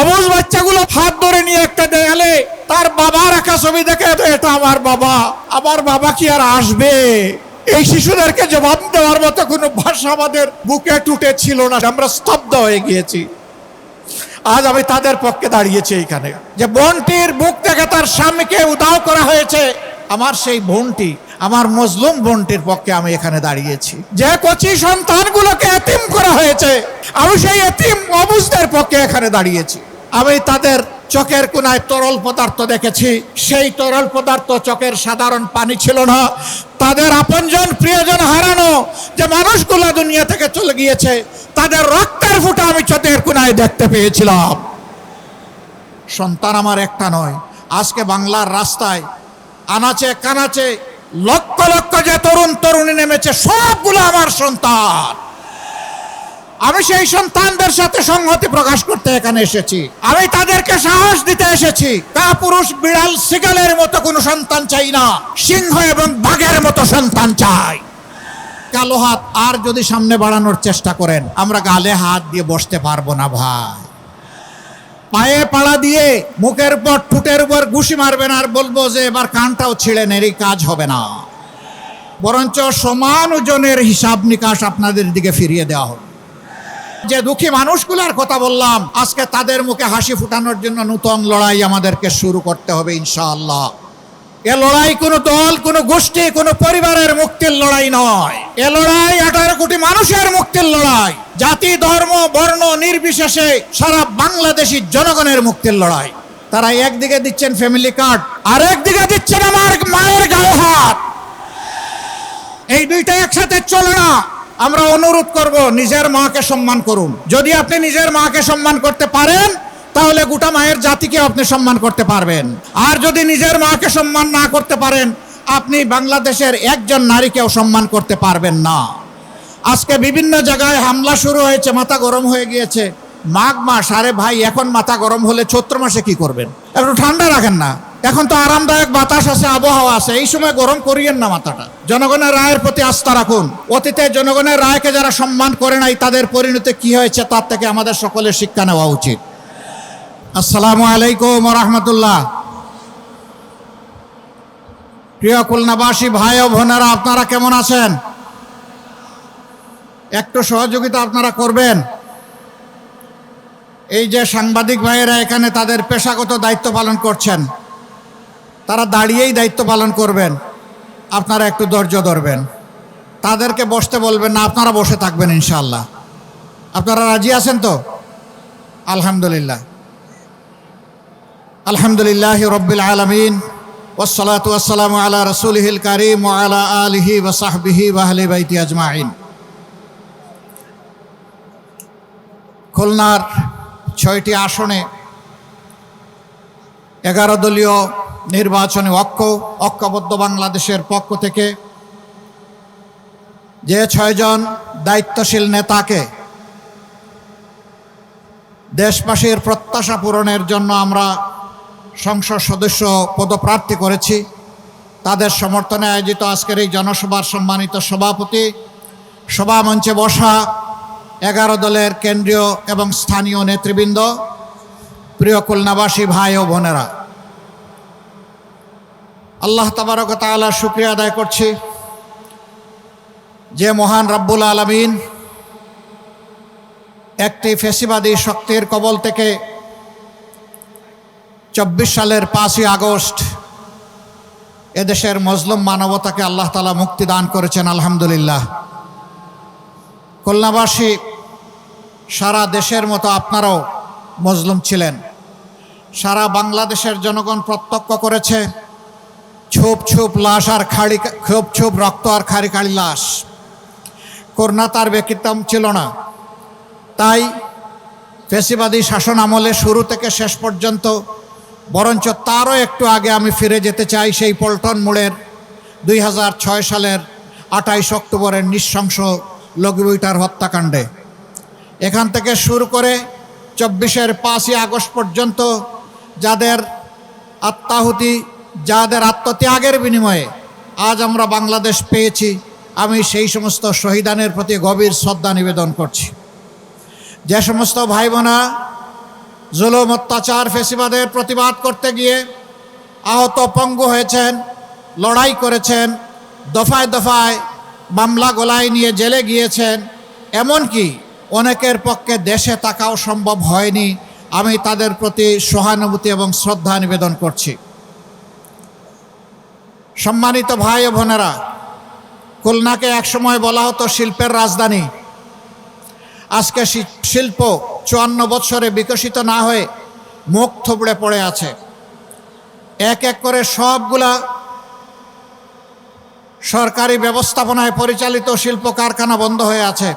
অবুজ বাচ্চাগুলো হাত ধরে নিয়ে একটা দেয়ালে, তার বাবা রাখা ছবি দেখে এটা আমার বাবা আমার বাবা কি আর আসবে? এই শিশুদেরকে জবাব দেওয়ার মতো কোনো ভাষা আমাদের বুকে টুটে ছিল না, আমরা স্তব্ধ হয়ে গিয়েছি। আজ আমি তাদের পক্ষে দাঁড়িয়েছি এইখানে। যে বোনটির বুক থেকে তার স্বামীকে উদাও করা হয়েছে, আমার সেই বোনটি আমার মজলুম বোনটির পক্ষে আমি এখানে দাঁড়িয়েছি। যে কচি সন্তানগুলোকে এতিম করা হয়েছে, আমি সেই এতিম অবুজদের পক্ষে এখানে দাঁড়িয়েছি। আমি তাদের চোখের কোনায় তরল পদার্থ দেখেছি, সেই তরল পদার্থ চোখের সাধারণ পানি ছিল না। তাদের আপনজন প্রিয়জন হারানো যে মানুষগুলো দুনিয়া থেকে চলে গিয়েছে, তাদের রক্তের ফুটা আমি চোখের কোনায় দেখতে পেয়েছিলাম। সন্তান আমার একটা নয়, আজকে বাংলার রাস্তায়, আনাচে কানাচে লক্ষ লক্ষ যে তরুণ তরুণী নেমেছে, সবগুলো আমার সন্তান। আমি সেই সন্তানদের সাথে সংহতি প্রকাশ করতে এখানে এসেছি। আমি তাদেরকে সাহস দিতে এসেছি। তা পুরুষ বিড়াল সিগালের মতো কোনো সন্তান চাই না, সিংহ এবং বাঘের মতো সন্তান চাই। কালো হাত আর যদি সামনে বাড়ানোর চেষ্টা করেন, আমরা গালে হাত দিয়ে বসতে পারব না ভাই। পায়ে পাড়া দিয়ে মুখের পর ঠুটের উপর ঘুষি মারবেন আর বলব যে এবার কানটাও ছিঁড়ে নেই কাজ হবে না। বরঞ্চ সমান ওজনের হিসাব নিকাশ আপনাদের দিকে ফিরিয়ে দেওয়া হবে যে দুঃখী মানুষগুলোর কথা বললাম, আজকে তাদের মুখে হাসি ফুটানোর জন্য নূতন লড়াই আমাদেরকে শুরু করতে হবে ইনশাআল্লাহ। এ লড়াই কোনো দল, কোনো গোষ্ঠী, কোনো পরিবারের মুক্তির লড়াই নয়। এ লড়াই আঠারো কোটি মানুষের মুক্তির লড়াই। জাতি, ধর্ম, বর্ণ নির্বিশেষে সারা বাংলাদেশি জনগণের মুক্তির লড়াই। তারা একদিকে দিচ্ছেন ফ্যামিলি কার্ড আর একদিকে দিচ্ছেন আমার মায়ের গায়ে হাত। এই দুইটা একসাথে চলে না। আমরা অনুরোধ করব, নিজের মাকে সম্মান করুন। যদি আপনি নিজের মাকে সম্মান করতে পারেন তাহলে গোটা মায়ের জাতিকে আপনি সম্মান করতে পারবেন। আর যদি নিজের মাকে সম্মান না করতে পারেন, আপনি বাংলাদেশের একজন নারীকেও সম্মান করতে পারবেন না। আজকে বিভিন্ন জায়গায় হামলা শুরু হয়েছে, মাথা গরম হয়ে গিয়েছে। মাঘ মাস, আরে ভাই, এখন মাথা গরম হলে চৈত্র মাসে কি করবেন? একটু ঠান্ডা রাখেন না। এখন তো আরামদায়ক বাতাস আছে, আবহাওয়া আছে, এই সময় গরম করিয়েন না মাথাটা। জনগণের রায়ের প্রতি আস্থা রাখুন। অতীতে জনগণের রায়কে যারা সম্মান করে নাই, তাদের পরিণতি কি হয়েছে, তার থেকে আমাদের সকলের শিক্ষা নেওয়া উচিত। আসসালামু আলাইকুম রহমতুল্লাহ। প্রিয় খুলনাবাসী, ভাই ও বোনেরা, আপনারা কেমন আছেন? একটু সহযোগিতা আপনারা করবেন। এই যে সাংবাদিক ভাইয়েরা এখানে তাদের পেশাগত দায়িত্ব পালন করছেন, তারা দাঁড়িয়েই দায়িত্ব পালন করবেন। আপনারা একটু ধৈর্য ধরবেন। তাদেরকে বসতে বলবেন না, আপনারা বসে থাকবেন ইনশাল্লাহ আপনারা রাজি আছেন তো? আলহামদুলিল্লাহ। আলহামদুলিল্লাহ রব্বিল আলমিন ওসলাত ওয়াসালাম আলা রসুলহিল কারিম ও আলা আলিহি ওসাহবিহি ওয়াহলি বাইতি আজমাইন। খুলনার ছয়টি আসনে এগারো দলীয় নির্বাচনে ঐক্য, ঐক্যবদ্ধ বাংলাদেশের পক্ষ থেকে যে ছয়জন দায়িত্বশীল নেতাকে দেশবাসীর প্রত্যাশা পূরণের জন্য আমরা সংসদ সদস্য পদপ্রার্থী করেছি। তাদের সমর্থনে আয়োজিত আজকের এই জনসভার সম্মানিত সভাপতি, সভা মঞ্চে বসা এগারো দলের কেন্দ্রীয় এবং স্থানীয় নেতৃবৃন্দ, প্রিয় খুলনাবাসী ভাই ও বোনেরা। আল্লাহ তাবারক তাআলা শুক্রিয়া আদায় করছি। যে মহান রাব্বুল আলমিন একটি ফেসিবাদী শক্তির কবল থেকে চব্বিশ সালের পাঁচই আগস্ট এদেশের মজলুম মানবতাকে আল্লাহ তালা মুক্তি দান করেছেন, আলহামদুলিল্লাহ। খুলনাবাসী সারা দেশের মতো আপনারাও মজলুম ছিলেন। সারা বাংলাদেশের জনগণ প্রত্যক্ষ করেছে, ছোপ ছোপ লাশ আর খাড়ি, ছোপ ছোপ রক্ত আর খাড়ি খাড়ি লাশ। করোনা তার ব্যক্তিত্বম ছিল না। তাই ফেসিবাদী শাসন আমলে শুরু থেকে শেষ পর্যন্ত বরঞ্চ তারও একটু আগে আমি ফিরে যেতে চাই সেই পল্টন মোড়ের দুই হাজার ছয় সালের আঠাইশ অক্টোবরের নৃশংস লঘুবইটার হত্যাকাণ্ডে। এখান থেকে শুরু করে চব্বিশের পাঁচই আগস্ট পর্যন্ত যাদের আত্মাহুতি, যাদের আত্মত্যাগের বিনিময়ে আজ আমরা বাংলাদেশ পেয়েছি, আমি সেই সমস্ত শহীদানের প্রতি গভীর শ্রদ্ধা নিবেদন করছি। যে সমস্ত ভাই বোনা জুলুম, অত্যাচার ফেসিবাদের প্রতিবাদ করতে গিয়ে আহত পঙ্গু হয়েছেন, লড়াই করেছেন, দফায় দফায় মামলা গোলায় নিয়ে জেলে গিয়েছেন। এমনকি অনেকের পক্ষে দেশে থাকাও সম্ভব হয়নি। আমি তাদের প্রতি সহানুভূতি এবং শ্রদ্ধা নিবেদন করছি। সম্মানিত ভাই ও বোনেরা, খুলনাকে একসময় বলা হতো শিল্পের রাজধানী। আজকে শিল্প চুয়ান্ন বৎসরে বিকশিত না হয়ে মুখ থুবড়ে পড়ে আছে। এক এক করে সবগুলা সরকারি ব্যবস্থাপনায় পরিচালিত শিল্প কারখানা বন্ধ হয়ে আছে।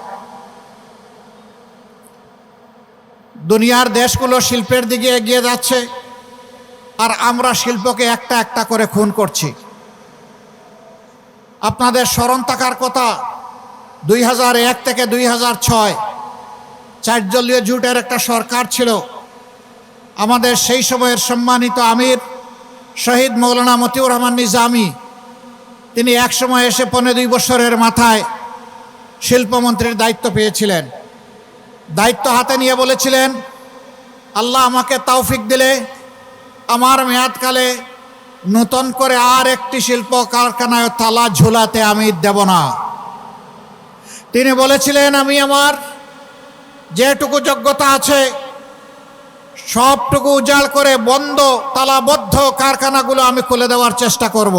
দুনিয়ার দেশগুলো শিল্পের দিকে এগিয়ে যাচ্ছে আর আমরা শিল্পকে একটা একটা করে খুন করছি। আপনাদের স্মরণ থাকার কথা দুই হাজার এক থেকে দুই হাজার ছয় হাজার ছয় চারদলীয় জুটের একটা সরকার ছিল। আমাদের সেই সময়ের সম্মানিত আমির শহীদ মৌলানা মতিউর রহমান নিজামি, তিনি এক সময় এসে পনেরো দুই বছরের মাথায় শিল্পমন্ত্রীর দায়িত্ব পেয়েছিলেন। দায়িত্ব হাতে নিয়ে বলেছিলেন, আল্লাহ আমাকে তৌফিক দিলে আমার মেয়াদকালে নতুন করে আর একটি শিল্প কারখানায় তালা ঝুলাতে আমি দেব না। তিনি বলেছিলেন, আমি আমার যেটুকু যোগ্যতা আছে, সবটুকু উজাড় করে বন্ধ, তালাবদ্ধ কারখানাগুলো আমি খুলে দেওয়ার চেষ্টা করব।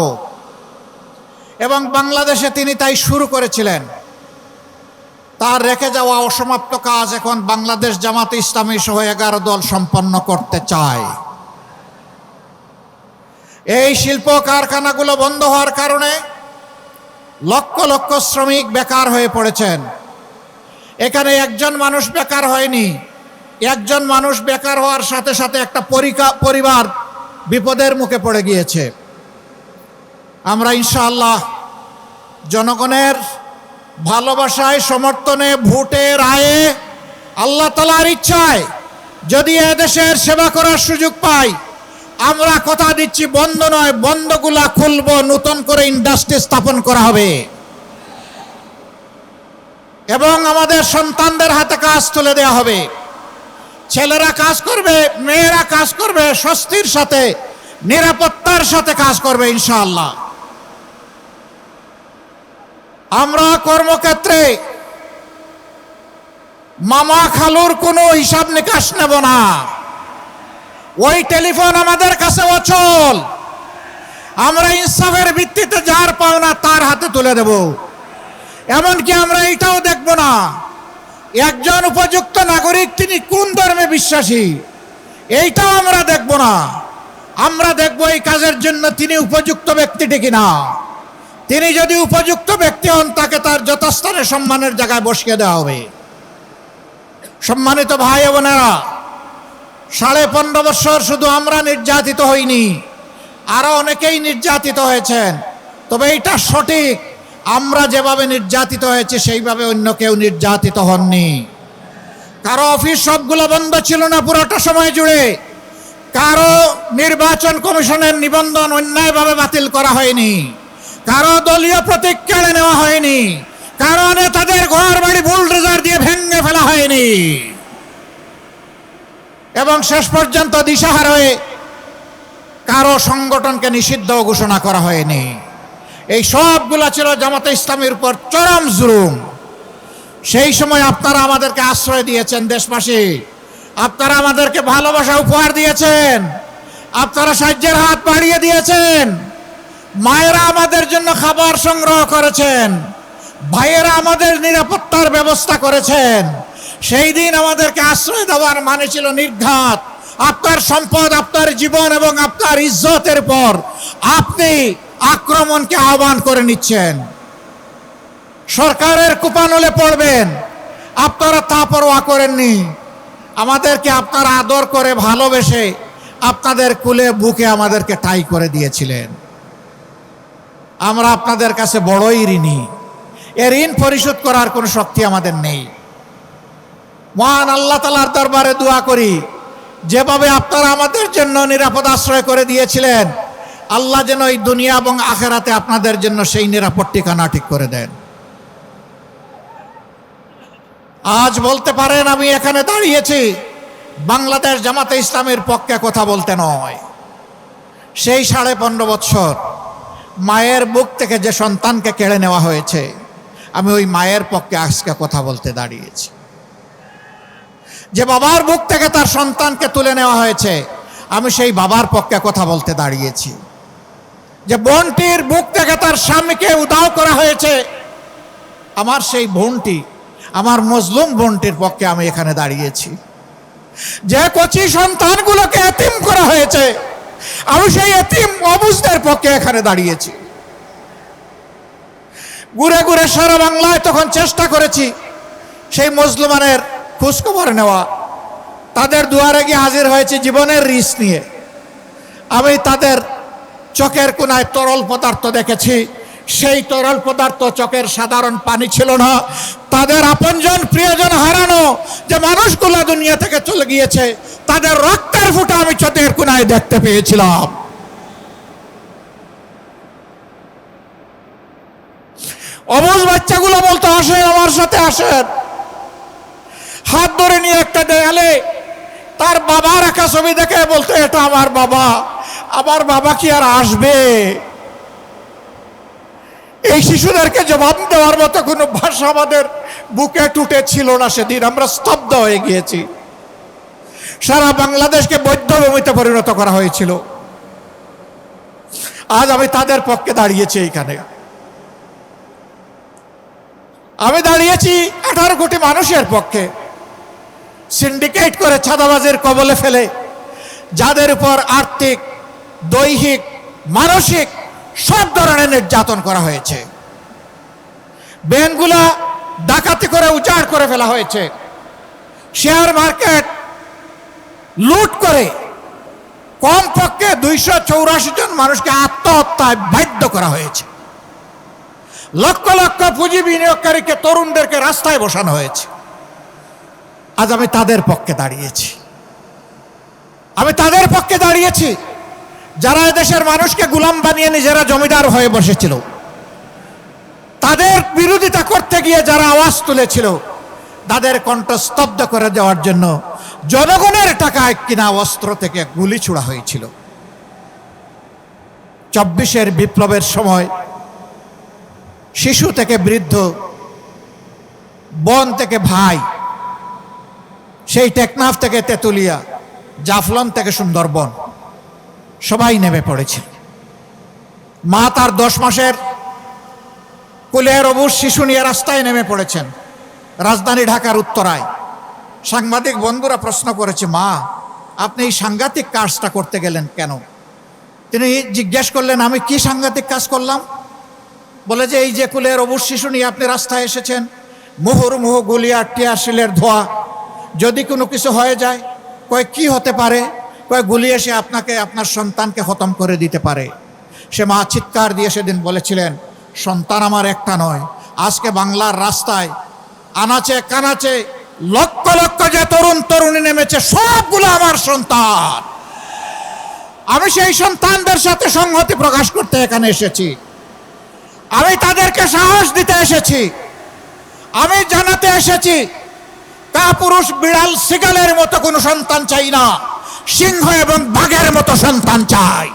এবং বাংলাদেশে তিনি তাই শুরু করেছিলেন। তার রেখে যাওয়া অসমাপ্ত কাজ এখন বাংলাদেশ জামাত ইসলামী সহ এগারো দল সম্পন্ন করতে চায়। এই শিল্প কারখানাগুলো বন্ধ হওয়ার কারণে লক্ষ লক্ষ শ্রমিক বেকার হয়ে পড়েছেন। এখানে একজন মানুষ বেকার হয়নি। একজন মানুষ বেকার হওয়ার সাথে সাথে একটা পরিকা- পরিবার বিপদের মুখে পড়ে গিয়েছে। আমরা ইনশাআল্লাহ জনগণের ভালোবাসায়, সমর্থনে ভোটে রায়ে আল্লাহ তালার ইচ্ছায় যদি এদেশের সেবা করার সুযোগ পাই, আমরা কথা দিচ্ছি, বন্ধ নয়, বন্ধগুলা খুলব, নতুন করে ইন্ডাস্ট্রি স্থাপন করা হবে। এবং আমাদের সন্তানদের হাতে কাজ তুলে দেওয়া হবে। ছেলেরা কাজ করবে, মেয়েরা কাজ করবে, স্বস্তির সাথে, নিরাপত্তার সাথে কাজ করবে, ইনশাআল্লাহ। আমরা কর্মক্ষেত্রে মামা খালুর কোনো হিসাব নিকাশ নেব না। ওই টেলিফোন আমাদের কাছে অচল। আমরা ইনসাফের ভিত্তিতে যার পাওনা তার হাতে তুলে দেব। এমনকি আমরা এটাও দেখব না। একজন উপযুক্ত নাগরিক, তিনি কোন ধর্মে বিশ্বাসী? এইটাও আমরা দেখব না। আমরা দেখব এই কাজের জন্য তিনি উপযুক্ত ব্যক্তিটি কিনা। তিনি যদি উপযুক্ত ব্যক্তি হন, তাকে তার যথাস্থানে সম্মানের জায়গায় বসিয়ে দেওয়া হবে। সম্মানিত ভাই বোনেরা, সাড়ে পনেরো বছর শুধু আমরা নির্যাতিত হইনি, আরও অনেকেই নির্যাতিত হয়েছেন। তবে এটা সঠিক। আমরা যেভাবে নির্যাতিত হয়েছে, সেইভাবে অন্য কেউ নির্যাতিত হননি। কারও অফিস সবগুলো বন্ধ ছিল না পুরোটা সময় জুড়ে। কারও নির্বাচন কমিশনের নিবন্ধন অন্যায়ভাবে বাতিল করা হয়নি। কারও দলীয় প্রতীক কেড়ে নেওয়া হয়নি। কারও নেতাদের ঘর বাড়ি বুলডোজার দিয়ে ভেঙে ফেলা হয়নি। এবং শেষ পর্যন্ত দিশাহার হয়ে কারও সংগঠনকে নিষিদ্ধ ঘোষণা করা হয়নি। এই সবগুলা ছিল জামাতে ইসলামের উপর চরম জুলুম। সেই সময় আপনারা আমাদেরকে আশ্রয় দিয়েছেন দেশবাসী। আপনারা আমাদেরকে ভালোবাসা উপহার দিয়েছেন। আপনারা সাহায্যের হাত বাড়িয়ে দিয়েছেন। মায়েরা আমাদের জন্য খাবার সংগ্রহ করেছেন। ভাইয়েরা আমাদের নিরাপত্তার ব্যবস্থা করেছেন। সেই দিন আমাদেরকে আশ্রয় দেওয়ার মানে ছিল নির্ঘাত। আপনার সম্পদ, আপনার জীবন এবং আপনার ইজ্জতের পর আপনি আক্রমণকে আহ্বান করে নিচ্ছেন। সরকারের কুপানলে পড়বেন। আপনারা তা পরোয়া করেননি। আমাদেরকে আপনারা আদর করে ভালোবেসে আপনাদের কুলে, বুকে আমাদেরকে ঠাই করে দিয়েছিলেন। আমরা আপনাদের কাছে বড়ই ঋণী। এ ঋণ পরিশোধ করার কোনো শক্তি আমাদের নেই। মহান আল্লাহ তালার দরবারে দোয়া করি, যেভাবে আপনারা আমাদের জন্য নিরাপদ আশ্রয় করে দিয়েছিলেন আল্লাহ যেন এই দুনিয়া এবং আখেরাতে আপনাদের জন্য সেই নিরাপদ ঠিকানা ঠিক করে দেন। আজ বলতে পারেন, আমি এখানে দাঁড়িয়েছি। বাংলাদেশ জামাতে ইসলামের পক্ষে কথা বলতে নয়। সেই সাড়ে পনেরো বৎসর মায়ের বুক থেকে যে সন্তানকে কেড়ে নেওয়া হয়েছে, আমি ওই মায়ের পক্ষে আজকে কথা বলতে দাঁড়িয়েছি। যে বাবার বুক থেকে তার সন্তানকে তুলে নেওয়া হয়েছে, আমি সেই বাবার পক্ষে কথা বলতে দাঁড়িয়েছি। যে বোনটির বুক থেকে তার স্বামীকে উদাও করা হয়েছে, আমার সেই বোনটি, আমার মজলুম বোনটির পক্ষে আমি এখানে দাঁড়িয়েছি। যে কচি সন্তানগুলোকে এতিম করা হয়েছে, আমি সেই এতিম অবুজদের পক্ষে এখানে দাঁড়িয়েছি। ঘুরে ঘুরে সারা বাংলায় তখন চেষ্টা করেছি সেই মুসলমানের খোঁজখবর নেওয়া। তাদের দুয়ারে গিয়ে হাজির হয়েছে জীবনের রিস নিয়ে। আমি তাদের চোখের কোনায় তরল পদার্থ দেখেছি। সেই তরল পদার্থ চোখের সাধারণ পানি ছিল না। তাদের আপনজন প্রিয়জন হারানো যে মানুষগুলো দুনিয়া থেকে চলে গিয়েছে, তাদের রক্তের ফুটা আমি চোখের কোনায় দেখতে পেয়েছিলাম। অবুজ বাচ্চাগুলো বলতো, আসেন, আমার সাথে আসেন। হাত ধরে নিয়ে একটা দেয়ালে তার বাবা রাখা ছবি দেখে বলতো, এটা আমার বাবা। আমার বাবা কি আর আসবে? এই শিশুদেরকে জবাব দেওয়ার মতো কোনো ভাষা আমাদের বুকে টুটে ছিল না সেদিন। আমরা স্তব্ধ হয়ে গিয়েছি। সারা বাংলাদেশকে বৈধভূমিতে পরিণত করা হয়েছিল। আজ আমি তাদের পক্ষে দাঁড়িয়েছি এইখানে। আমি দাঁড়িয়েছি আঠারো কোটি মানুষের পক্ষে। সিন্ডিকেট করে ছাদাবাজের কবলে ফেলে যাদের উপর আর্থিক দৈহিক, মানসিক সব ধরনের নির্যাতন করা হয়েছে। ব্যাংকগুলা ডাকাতি করে উজাড় করে ফেলা হয়েছে। শেয়ার মার্কেট লুট করে কমপক্ষে দুইশো চৌরাশি জন মানুষকে আত্মহত্যায় বাধ্য করা হয়েছে। লক্ষ লক্ষ পুঁজি বিনিয়োগকারীকে তরুণদেরকে রাস্তায় বসানো হয়েছে। আজ আমি তাদের পক্ষে দাঁড়িয়েছি। আমি তাদের পক্ষে দাঁড়িয়েছি। যারা দেশের মানুষকে গুলাম বানিয়ে নিজেরা জমিদার হয়ে বসেছিল, তাদের বিরোধিতা করতে গিয়ে যারা আওয়াজ তুলেছিল, তাদের কণ্ঠ স্তব্ধ করে দেওয়ার জন্য জনগণের টাকায় কিনা অস্ত্র থেকে গুলি ছোড়া হয়েছিল। চব্বিশের বিপ্লবের সময় শিশু থেকে বৃদ্ধ, বন থেকে ভাই, সেই টেকনাফ থেকে তেতুলিয়া জাফলন থেকে সুন্দরবন সবাই নেমে পড়েছে মা তার দশ মাসের কুলের অবুজ শিশু নিয়ে রাস্তায় নেমে পড়েছেন। রাজধানী ঢাকার উত্তরায়। সাংবাদিক বন্ধুরা প্রশ্ন করেছে, মা, আপনি এই সাংঘাতিক কাজটা করতে গেলেন কেন? তিনি জিজ্ঞেস করলেন, আমি কি সাংঘাতিক কাজ করলাম? বলে যে, এই যে কুলের অবুজ শিশু নিয়ে আপনি রাস্তায় এসেছেন, মুহুর মুহু গুলিয়া টিয়াশিলের ধোয়া, যদি কোনো কিছু হয়ে যায়, কয় কি হতে পারে? কয়, গুলি এসে আপনাকে, আপনার সন্তানকে খতম করে দিতে পারে। সে মা চিৎকার দিয়ে সেদিন বলেছিলেন, সন্তান আমার একটা নয়, আজকে বাংলার রাস্তায় আনাচে, কানাচে, লক্ষ লক্ষ যে তরুণ তরুণী নেমেছে, সবগুলো আমার সন্তান। আমি সেই সন্তানদের সাথে সংহতি প্রকাশ করতে এখানে এসেছি। আমি তাদেরকে সাহস দিতে এসেছি। আমি জানাতে এসেছি, তা পুরুষ বিড়াল, সিগালের মতো কোনো সন্তান চাই না। সিংহ এবং বাঘের মতো সন্তান চাই।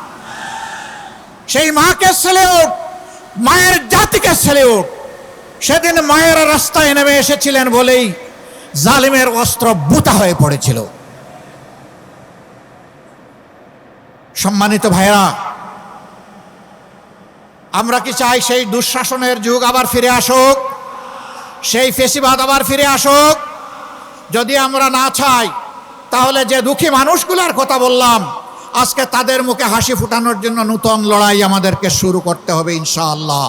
সেই মাকে ছেলে উঠ মায়ের জাতিকে ছেলে উঠ সেদিন মায়ের রাস্তায় নেমে এসেছিলেন বলেই জালিমের অস্ত্র বুতা হয়ে পড়েছিল। সম্মানিত ভাইরা আমরা কি চাই সেই দুঃশাসনের যুগ আবার ফিরে আসুক? সেই ফেসিবাদ আবার ফিরে আসুক? যদি আমরা না চাই তাহলে যে দুঃখী মানুষগুলোর কথা বললাম, আজকে তাদের মুখে হাসি ফুটানোর জন্য নূতন লড়াই আমাদেরকে শুরু করতে হবে ইনশাআল্লাহ।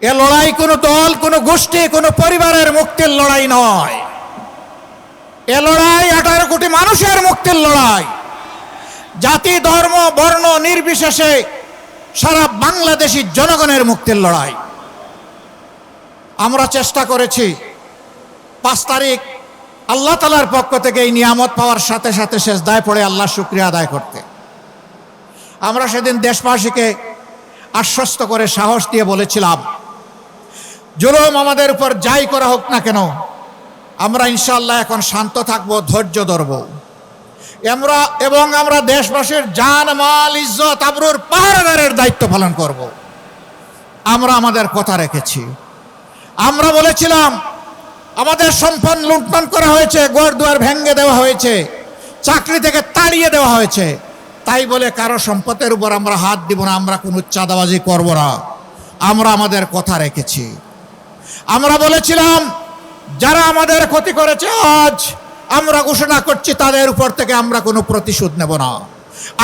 এ লড়াই কোনো দল, কোনো গোষ্ঠী, কোনো পরিবারের মুক্তির লড়াই নয়। এ লড়াই আঠারো কোটি মানুষের মুক্তির লড়াই। জাতি, ধর্ম, বর্ণ নির্বিশেষে সারা বাংলাদেশি জনগণের মুক্তির লড়াই। আমরা চেষ্টা করেছি, পাঁচ তারিখ আল্লাহ তালার পক্ষ থেকে এই নিয়ামত পাওয়ার সাথে সাথে শেষ দায় পড়ে আল্লাহ শুক্রিয়া আদায় করতে। আমরা সেদিন দেশবাসীকে আশ্বস্ত করে সাহস দিয়ে বলেছিলাম, জুলুম আমাদের উপর যাই করা হোক না কেন, আমরা ইনশাল্লাহ এখন শান্ত থাকব, ধৈর্য ধরব। আমরা এবং আমরা দেশবাসীর জান, মাল, ইজ্জত, আবরুর পাহারাদারের দায়িত্ব পালন করব। আমরা আমাদের কথা রেখেছি। আমরা বলেছিলাম আমাদের সম্পদ লুণ্ঠন করা হয়েছে, গোয়ার দুয়ার ভেঙে দেওয়া হয়েছে, চাকরি থেকে তাড়িয়ে দেওয়া হয়েছে। তাই বলে কারও সম্পদের উপর আমরা হাত দিব না, আমরা কোনো চাঁদাবাজি করব না। আমরা আমাদের কথা রেখেছি। আমরা বলেছিলাম, যারা আমাদের ক্ষতি করেছে আজ, আমরা ঘোষণা করছি, তাদের উপর থেকে আমরা কোনো প্রতিশোধ নেব না।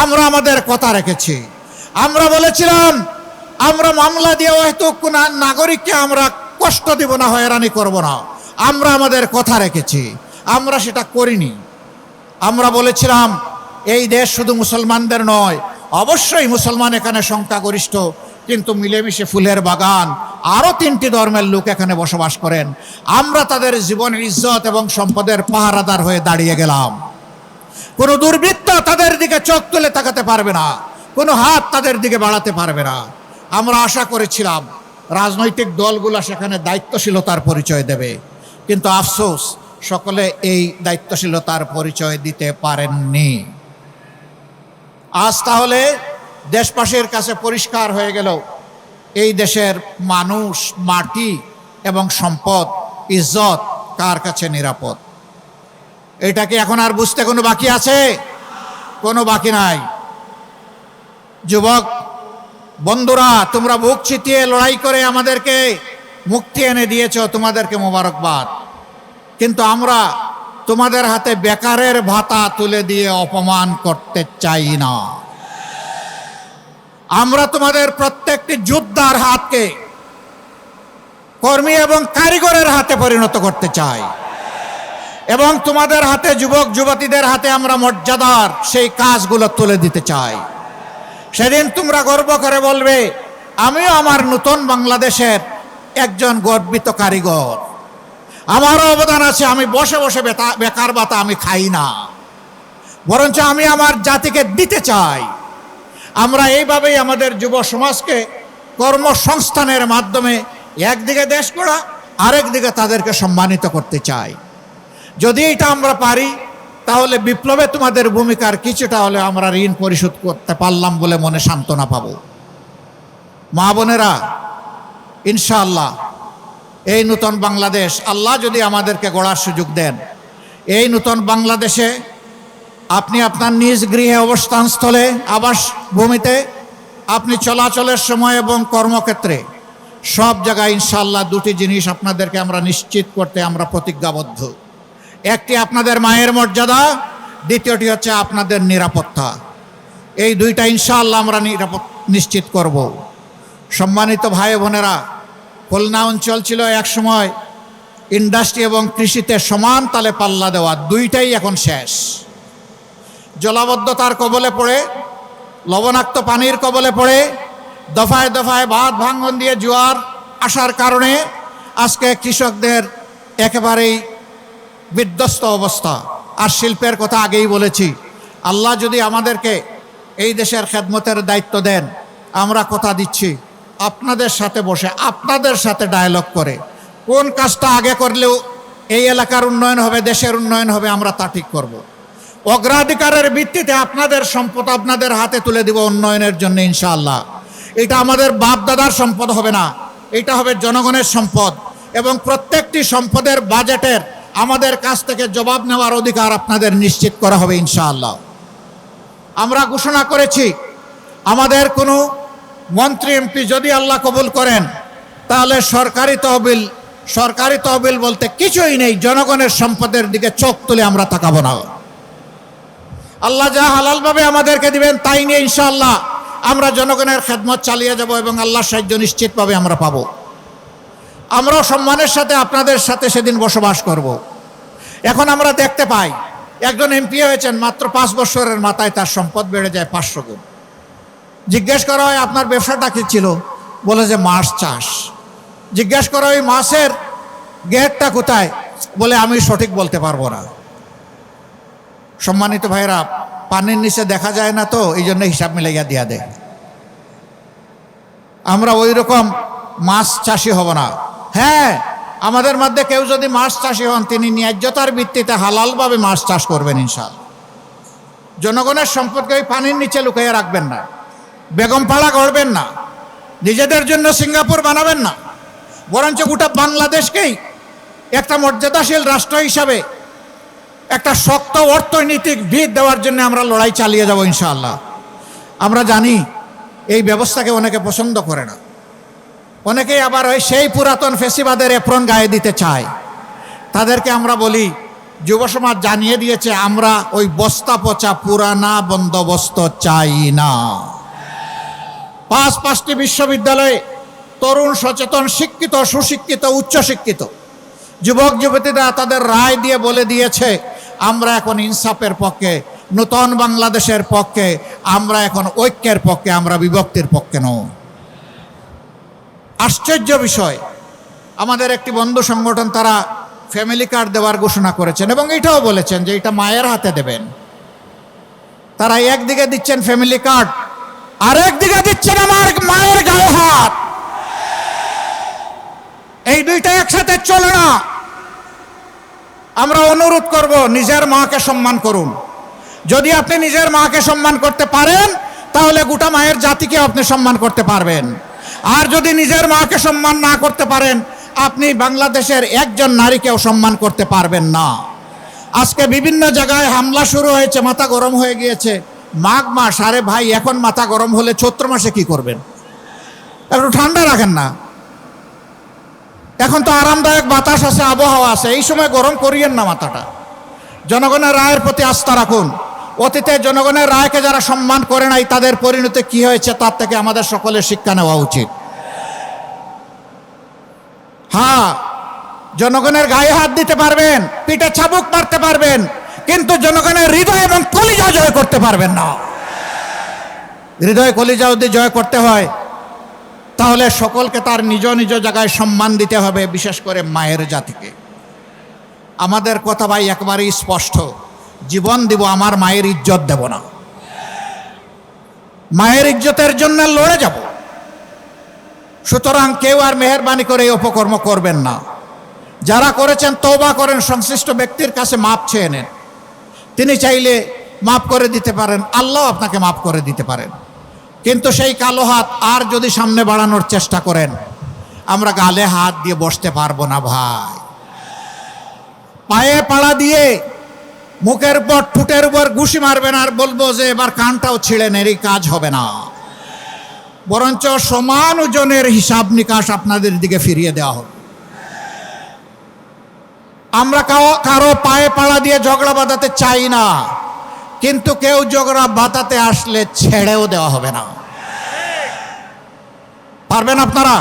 আমরা আমাদের কথা রেখেছি। আমরা বলেছিলাম, আমরা মামলা দিয়ে হয়তো কোনো নাগরিককে আমরা কষ্ট দিব না, হয়রানি করব না। আমরা আমাদের কথা রেখেছি। আমরা সেটা করিনি। আমরা বলেছিলাম, এই দেশ শুধু মুসলমানদের নয়, অবশ্যই মুসলমান এখানে সংখ্যাগরিষ্ঠ, কিন্তু মিলেমিশে ফুলের বাগান, আরও তিনটি ধর্মের লোক এখানে বসবাস করেন। আমরা তাদের জীবনের ইজ্জত এবং সম্পদের পাহারাদার হয়ে দাঁড়িয়ে গেলাম। কোনো দুর্বৃত্ত তাদের দিকে চোখ তুলে তাকাতে পারবে না। কোনো হাত তাদের দিকে বাড়াতে পারবে না। আমরা আশা করেছিলাম, রাজনৈতিক দলগুলো সেখানে দায়িত্বশীলতার পরিচয় দেবে। কিন্তু আফসোস, সকলে এই দায়িত্বশীলতার পরিচয় দিতে পারেননি। আজ তাহলে দেশবাসীর কাছে পরিষ্কার হয়ে গেল, এই দেশের মানুষ, মাটি এবং সম্পদ, ইজ্জত কার কাছে নিরাপদ? এটা কি এখন আর বুঝতে কোনো বাকি আছে? কোনো বাকি নাই। যুবক, বন্ধুরা, তোমরা বুক ছিটিয়ে লড়াই করে আমাদেরকে মুক্তি এনে দিয়েছ তোমাদেরকে মোবারকবাদ। কিন্তু আমরা তোমাদের হাতে বেকারের ভাতা তুলে দিয়ে অপমান করতে চাই না। আমরা তোমাদের প্রত্যেকটি যোদ্ধার হাতকে কর্মী এবং কারিগরের হাতে পরিণত করতে চাই। এবং তোমাদের হাতে যুবক, যুবতীদের হাতে আমরা মর্যাদার সেই কাজগুলো তুলে দিতে চাই। সেদিন তোমরা গর্ব করে বলবে, আমিও আমার নতুন বাংলাদেশের একজন গর্বিত কারিগর। আমারও অবদান আছে, আমি বসে বসে বেকার বাতা আমি খাই না। বরঞ্চ আমি আমার জাতিকে দিতে চাই। আমরা এইভাবেই আমাদের যুব সমাজকে কর্মসংস্থানের মাধ্যমে একদিকে দেশ গড়া, আরেক দিকে তাদেরকে সম্মানিত করতে চাই। যদি এটা আমরা পারি, তাহলে বিপ্লবে তোমাদের ভূমিকার কিছুটা হলে আমরা ঋণ পরিশোধ করতে পারলাম বলে মনে সান্ত্বনা পাবো। মা বোনেরা ইনশাআল্লাহ। এই নূতন বাংলাদেশ, আল্লাহ যদি আমাদেরকে গড়ার সুযোগ দেন। এই নূতন বাংলাদেশে আপনি আপনার নিজ গৃহে অবস্থানস্থলে আবাস ভূমিতে আপনি চলাচলের সময় এবং কর্মক্ষেত্রে সব জায়গায় ইনশাআল্লাহ দুটি জিনিস আপনাদেরকে আমরা নিশ্চিত করতে আমরা প্রতিজ্ঞাবদ্ধ। একটি আপনাদের মায়ের মর্যাদা, দ্বিতীয়টি হচ্ছে আপনাদের নিরাপত্তা। এই দুইটা ইনশাআল্লাহ আমরা নিরাপদ, নিশ্চিত করব। সম্মানিত ভাই বোনেরা খুলনা অঞ্চল ছিল একসময় ইন্ডাস্ট্রি এবং কৃষিতে সমান তালে পাল্লা দেওয়া, দুইটাই এখন শেষ। জলাবদ্ধতার কবলে পড়ে, লবণাক্ত পানির কবলে পড়ে, দফায় দফায় বাঁধ ভাঙ্গন দিয়ে জোয়ার আসার কারণে আজকে কৃষকদের একেবারেই বিধ্বস্ত অবস্থা। আর শিল্পের কথা আগেই বলেছি, আল্লাহ যদি আমাদেরকে এই দেশের খেদমতের দায়িত্ব দেন, আমরা কথা দিচ্ছি। আপনাদের সাথে বসে, আপনাদের সাথে ডায়ালগ করে। কোন কাজটা আগে করলেও এই এলাকার উন্নয়ন হবে, দেশের উন্নয়ন হবে, আমরা তা ঠিক করব। অগ্রাধিকারের ভিত্তিতে আপনাদের সম্পদ আপনাদের হাতে তুলে দিব উন্নয়নের জন্য, ইনশাআল্লাহ। এটা আমাদের বাপ দাদার সম্পদ হবে না, এটা হবে জনগণের সম্পদ। এবং প্রত্যেকটি সম্পদের বাজেটের আমাদের কাছ থেকে জবাব নেওয়ার অধিকার আপনাদের নিশ্চিত করা হবে, ইনশাআল্লাহ। আমরা ঘোষণা করেছি, আমাদের কোনো মন্ত্রী এমপি যদি আল্লাহ কবুল করেন, তাহলে সরকারি তহবিল সরকারি তহবিল বলতে কিছুই নেই, জনগণের সম্পদের দিকে চোখ তুলে আমরা তাকাবো না। আল্লাহ যা হালালভাবে আমাদেরকে দিবেন, তাই নিয়ে ইনশাআল্লাহ আমরা জনগণের খেদমত চালিয়ে যাব এবং আল্লাহ সাহায্য নিশ্চিতভাবে আমরা পাবো। আমরাও সম্মানের সাথে আপনাদের সাথে সেদিন বসবাস করব। এখন আমরা দেখতে পাই, একজন এমপি হয়েছেন, মাত্র পাঁচ বছরের মাথায় তার সম্পদ বেড়ে যায় পাঁচশো গুণ। জিজ্ঞেস করা হয়, আপনার ব্যবসাটা কি ছিল? বলে যে, মাছ চাষ। জিজ্ঞেস করা হয়, মাছের গেটটা কোথায়? বলে, আমি সঠিক বলতে পারব না। সম্মানিত ভাইরা পানির নিচে দেখা যায় না তো, এই জন্য হিসাব মিলাইয়া দিয়া দেয়। আমরা ওই রকম মাছ চাষি হব না। হ্যাঁ আমাদের মধ্যে কেউ যদি মাছ চাষি হন, তিনি ন্যায্যতার ভিত্তিতে হালালভাবে মাছ চাষ করবেন ইনশাল জনগণের সম্পদকে ওই পানির নিচে লুকাইয়া রাখবেন না। বেগম পাড়া গড়বেন না। নিজেদের জন্য সিঙ্গাপুর বানাবেন না। বরঞ্চ গোটা বাংলাদেশকেই একটা মর্যাদাশীল রাষ্ট্র হিসাবে একটা শক্ত অর্থনৈতিক ভিত দেওয়ার জন্য আমরা লড়াই চালিয়ে যাব ইনশাআল্লাহ। আমরা জানি এই ব্যবস্থাকে অনেকে পছন্দ করে না। অনেকেই আবার ওই সেই পুরাতন ফেসিবাদের এপ্রন গায়ে দিতে চায়। তাদেরকে আমরা বলি, যুব সমাজ জানিয়ে দিয়েছে, আমরা ওই বস্তা পচা পুরানা বন্দোবস্ত চাই না। পাঁচ পাঁচটি বিশ্ববিদ্যালয়ে তরুণ, সচেতন, শিক্ষিত, সুশিক্ষিত, উচ্চশিক্ষিত যুবক, যুবতীরা তাদের রায় দিয়ে বলে দিয়েছে, আমরা এখন ইনসাফের পক্ষে, নূতন বাংলাদেশের পক্ষে, আমরা এখন ঐক্যের পক্ষে, আমরা বিভক্তির পক্ষে নই আশ্চর্য বিষয়, আমাদের একটি বন্ধু সংগঠন তারা ফ্যামিলি কার্ড দেওয়ার ঘোষণা করেছেন এবং এটাও বলেছেন যে এটা মায়ের হাতে দেবেন। তারা একদিকে দিচ্ছেন ফ্যামিলি কার্ড আর একদিকে দিচ্ছেন আমার মায়ের গায়ে হাত। এই দুইটা একসাথে চলে না। আমরা অনুরোধ করব, নিজের মাকে সম্মান করুন। যদি আপনি নিজের মাকে সম্মান করতে পারেন, তাহলে গোটা মায়ের জাতিকে আপনি সম্মান করতে পারবেন। আর যদি নিজের মাকে সম্মান না করতে পারেন, আপনি বাংলাদেশের একজন নারীকেও সম্মান করতে পারবেন না। আজকে বিভিন্ন জায়গায় হামলা শুরু হয়েছে, মাথা গরম হয়ে গিয়েছে। মাঘ মাস, আরে ভাই, এখন মাথা গরম হলে চৈত্র মাসে কি করবেন? একটু ঠান্ডা রাখেন না। এখন তো আরামদায়ক বাতাস আছে, আবহাওয়া আছে, এই সময় গরম করিয়েন না মাথাটা। জনগণের রায়ের প্রতি আস্থা রাখুন। অতীতে জনগণের রায়কে যারা সম্মান করে নাই, তাদের পরিণতি কি হয়েছে তার থেকে আমাদের সকলের শিক্ষা নেওয়া উচিত। হ্যাঁ জনগণের গায়ে হাত দিতে পারবেন, পিঠে ছাবুক মারতে পারবেন কিন্তু জনগণের হৃদয় এবং কলিজা জয় করতে পারবেন না। হৃদয় কলিজা যদি জয় করতে হয়, তাহলে সকলকে তার নিজ নিজ জায়গায় সম্মান দিতে হবে, বিশেষ করে মায়ের জাতিকে। আমাদের কথা ভাই একবারেই স্পষ্ট, জীবন দিব আমার মায়ের ইজ্জত দেব না। মায়ের ইজ্জতের জন্য লড়ে যাব। সুতরাং কেউ আর মেহরবানি করে এই অপকর্ম করবেন না। যারা করেছেন, তওবা করেন, সংশ্লিষ্ট ব্যক্তির কাছে মাপ চেয়ে নেন। তিনি চাইলে মাফ করে দিতে পারেন, আল্লাহ আপনাকে মাফ করে দিতে পারেন। কিন্তু সেই কালো হাত আর যদি সামনে বাড়ানোর চেষ্টা করেন, আমরা গালে হাত দিয়ে বসতে পারব না ভাই। পায়ে পাড়া দিয়ে মুখের উপর, ঠুটের উপর ঘুষি মারবেন আর বলব যে, এবার কানটাও ছিঁড়ে নেই কাজ হবে না। বরঞ্চ সমান ওজনের হিসাব নিকাশ আপনাদের দিকে ফিরিয়ে দেওয়া হবে আমরা কারও পায়ে পাড়া দিয়ে ঝগড়া বাঁধাতে চাই না। কিন্তু কেউ ঝগড়া বাঁধাতে আসলে ছেড়েও দেওয়া হবে না। পারবেন আপনারা?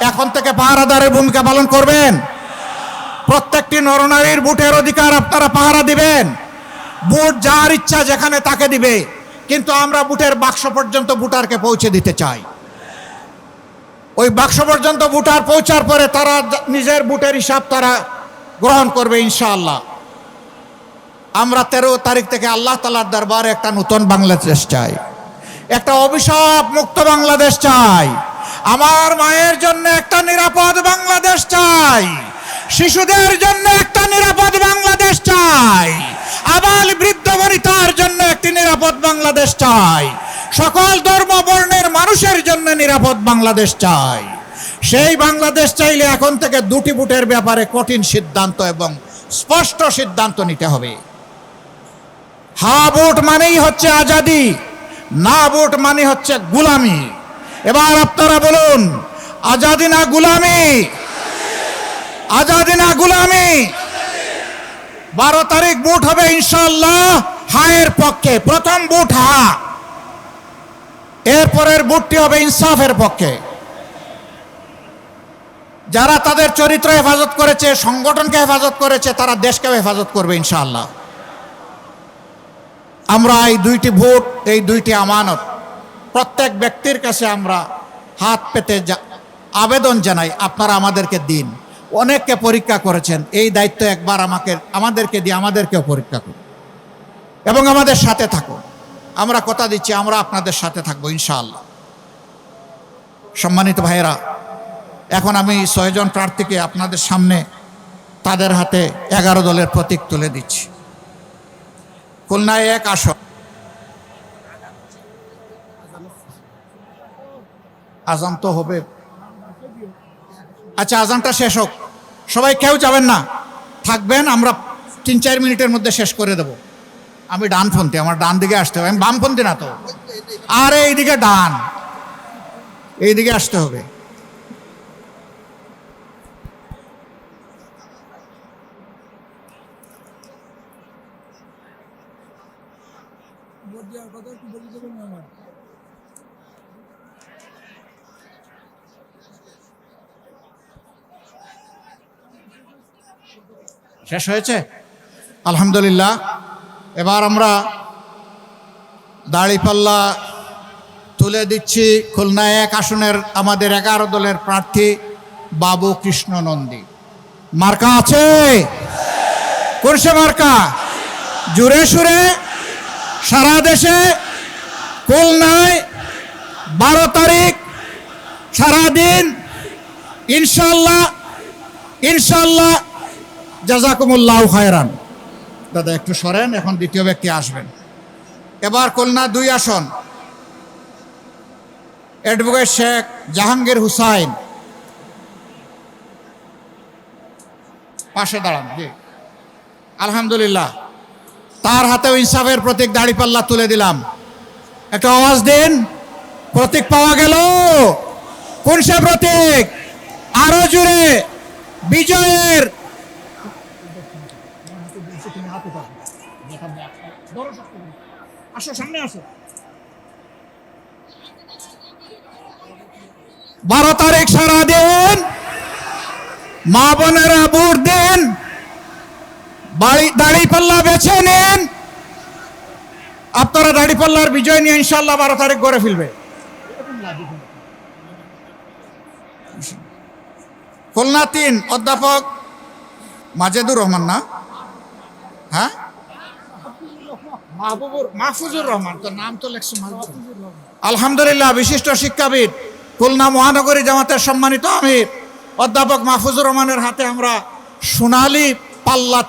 এখন থেকে পাহারাদারের ভূমিকা পালন করবেন। প্রত্যেকটি নরনারীর বুটের অধিকার আপনারা পাহারা দিবেন। বুট যার ইচ্ছা যেখানে তাকে দিবে। কিন্তু আমরা বুটের বাক্স পর্যন্ত বুটারকে পৌঁছে দিতে চাই। ওই বাক্স পর্যন্ত বুটার পৌঁছার পরে তারা নিজের বুটের হিসাব তারা গ্রহণ করবে ইনশাআল্লাহ। আমরা তেরো তারিখ থেকে আল্লাহ তালার দরবারে একটা নতুন বাংলাদেশ চাই। একটা অভিশাপ মুক্ত বাংলাদেশ চাই। আমার মায়ের জন্য একটা নিরাপদ বাংলাদেশ চাই। শিশুদের জন্য একটা নিরাপদ বাংলাদেশ চাই। আবাল বৃদ্ধ বনিতার জন্য একটি নিরাপদ বাংলাদেশ চাই। সকল ধর্ম বর্ণের মানুষের জন্য নিরাপদ বাংলাদেশ চাই। সেই বাংলাদেশ চাইলে এখন থেকে দুটি বুটের ব্যাপারে কঠিন সিদ্ধান্ত এবং স্পষ্ট সিদ্ধান্ত নিতে হবে। হা বুট মানেই হচ্ছে আজাদি, না বুট মানে হচ্ছে গুলামি। এবার আপনারা বলুন, আজাদি না গুলামি? আজাদি না গুলামি? বারো তারিখ বুট হবে ইনশাল্লাহ হায়ের পক্ষে। প্রথম বুট হা, এরপরের বুটটি হবে ইনসাফের পক্ষে। যারা তাদের চরিত্র হেফাজত করেছে, সংগঠনকে হেফাজত করেছে, তারা দেশকে হেফাজত করবে ইনশাআল্লাহ। আমরা এই দুইটি ভোট, এই দুইটি আমানত প্রত্যেক ব্যক্তির কাছে আমরা হাত পেতে আবেদন জানাই, আপনারা আমাদেরকে দিন। অনেককে পরীক্ষা করেছেন, এই দায়িত্ব একবার আমাকে, আমাদেরকে দিয়ে আমাদেরকেও পরীক্ষা করুন। এবং আমাদের সাথে থাকুন। আমরা কথা দিচ্ছি, আমরা আপনাদের সাথে থাকব ইনশাআল্লাহ। সম্মানিত ভাইয়েরা এখন আমি ছয়জন প্রার্থীকে আপনাদের সামনে তাদের হাতে এগারো দলের প্রতীক তুলে দিচ্ছি। খুলনায় এক আসন। আজান তো হবে। আচ্ছা আজানটা শেষ হোক। সবাই কেউ যাবেন না। থাকবেন, আমরা তিন চার মিনিটের মধ্যে শেষ করে দেব। আমি ডান ডানপন্থী, আমার ডান দিকে আসতে হবে। আমি বামপন্থী না তো। আর, এইদিকে ডান। এইদিকে আসতে হবে। শেষ হয়েছে? আলহামদুলিল্লাহ। এবার আমরা দাড়িপাল্লা তুলে দিচ্ছি খুলনা এক আসনের আমাদের এগারো দলের প্রার্থী বাবু কৃষ্ণ নন্দী। মার্কা আছে? করছে মার্কা? জুড়ে সুরে সারা দেশে খুলনায় বারো তারিখ সারাদিন। ইনশাল্লাহ ইনশাল্লাহ জাজাকুমুল্লাহ খায়রান। দাদা, একটু সরেন, এখন দ্বিতীয় ব্যক্তি আসবেন। এবার খুলনা দুই আসন। অ্যাডভোকেট শেখ জাহাঙ্গীর হুসাইন। পাশে দাঁড়ান, জি। আলহামদুলিল্লাহ। তার হাতেও ইনসাফের প্রতীক দাড়িপাল্লা তুলে দিলাম। একটা আওয়াজ দিন। প্রতীক পাওয়া গেল। কোন সে প্রতীক? আরও জুড়ে বিজয়ের আসো, সামনে আসো। বারো তারিখ সারা দিন মা বোনেরা ভোট দিন দাড়ি পাল্লা বেছে নিন। আপনারা দাড়ি পাল্লার বিজয় নিয়ে ইনশাল্লাহ বারো তারিখ গড়ে ফেলবে। খুলনা তিন, অধ্যাপক মাজেদুর রহমান না? হ্যাঁ? মাহফুজুর রহমান তো নাম তো লেখছো আলহামদুলিল্লাহ, বিশিষ্ট শিক্ষাবিদ, খুলনা মহানগরী জামাতের সম্মানিত আমির, অধ্যাপক মাহফুজুর রহমানের হাতে আমরা সোনালি পাল্লা